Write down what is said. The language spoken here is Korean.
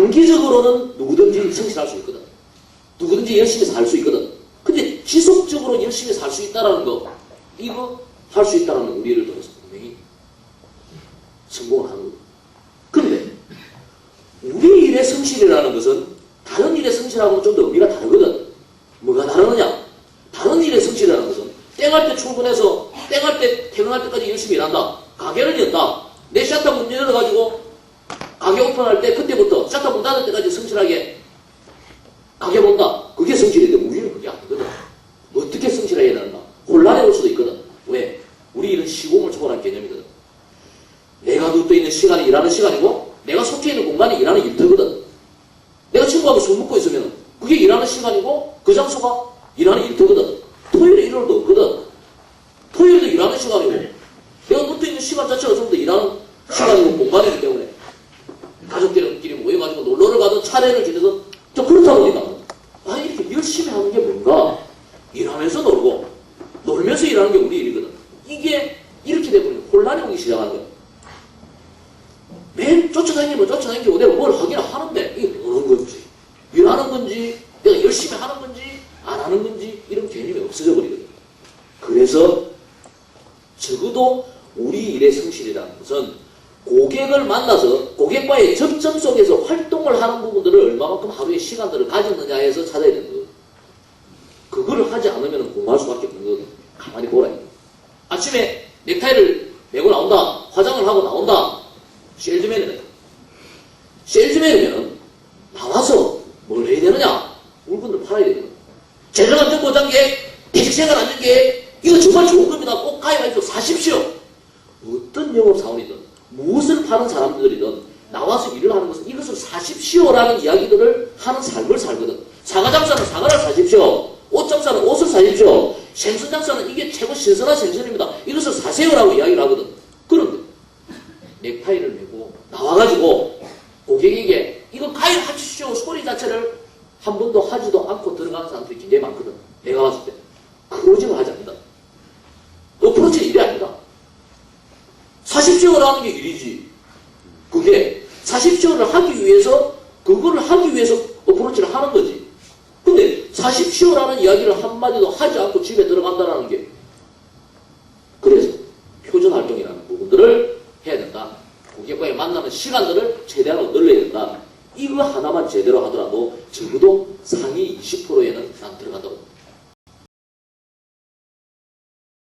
단기적으로는 누구든지 성실할 수 있거든. 누구든지 열심히 살 수 있거든. 근데 지속적으로 열심히 살 수 있다라는 거, 이거 할 수 있다는 건 우리를 들어서 분명히 성공을 하는 거예요. 그런데 우리 일의 성실이라는 것은 다른 일의 성실하고는 좀 더 의미가 다르거든. 뭐가 다르느냐? 다른 일의 성실이라는 것은 땡할 때 출근해서 땡할 때 퇴근할 때까지 열심히 일한다. 가게를 연다. 내 셔터 문 열어가지고 가게 오픈할 때 닫을 때까지 성실하게 가게 본다. 그게 성실인데 우리는 그게 아니거든. 어떻게 성실해야 되는가? 혼란해 올 수도 있거든. 왜? 우리 일은 시공을 초월한 개념이거든. 내가 눕떠 있는 시간이 일하는 시간이고 내가 속해 있는 공간이 일하는 일터거든. 내가 친구하고 술 먹고 있으면 그게 일하는 시간이고 그 장소가 일하는 일터거든. 토요일에 일요일도 없거든. 토요일도 일하는 시간이고 내가 눕떠 있는 시간 자체가 전부 다 일하는 시간이고 공간이기 때문에 가족들끼리 모여가지고 놀러를 가든 차례를 지내서 좀 그렇다 보니까 아 이렇게 열심히 하는 게 뭔가 일하면서 놀고 놀면서 일하는 게 우리 일이거든. 이게 이렇게 되버리면 혼란이 오기 시작하는 거야. 매일 쫓아다니면 쫓아다니고 내가 뭘 하긴 하는데 이게 뭐는 건지 일하는 건지 내가 열심히 하는 건지 안 하는 건지 이런 개념이 없어져 버리거든. 그래서 적어도 우리 일의 성실이라는 것은 고객을 만나서 고객과의 접점 속에서 활동을 하는 부분들을 얼마만큼 하루에 시간들을 가졌느냐에서 찾아야 되는 거예요. 그거를 하지 않으면 공부할 수밖에 없는 거거든. 가만히 보라. 아침에 넥타이를 메고 나온다. 화장을 하고 나온다. 셀즈맨이네. 셀즈맨이면 나와서 뭘 해야 되느냐? 물건을 팔아야 되는 거야. 재정 안 정보 단계, 대식생활 안정계, 이거 정말 좋은 겁니다. 꼭 가입하십시오. 사십시오. 어떤 영업사원이든 무엇을 파는 사람들이든 나와서 일을 하는 것은 이것을 사십시오라는 이야기들을 하는 삶을 살거든. 사과 장사는 사과를 사십시오. 옷 장사는 옷을 사십시오. 생선 장사는 이게 최고 신선한 생선입니다. 이것을 사세요라고 이야기를 하거든. 그런데 넥타이를 메고 나와가지고 고객에게 이거 가입 하십시오 소리 자체를 한 번도 하지도 않고 들어가는 사람들이 굉장히 많거든. 내가 봤을 때. 40시간을 하는 게 일이지. 그게 40시간을 하기 위해서 그거를 하기 위해서 어프로치를 하는 거지. 근데 40시간하는 이야기를 한마디도 하지 않고 집에 들어간다는 게 그래서 표준활동이라는 부분들을 해야 된다. 고객과의 만나는 시간들을 최대한 늘려야 된다. 이거 하나만 제대로 하더라도 적어도 상위 20%에는 난 들어간다고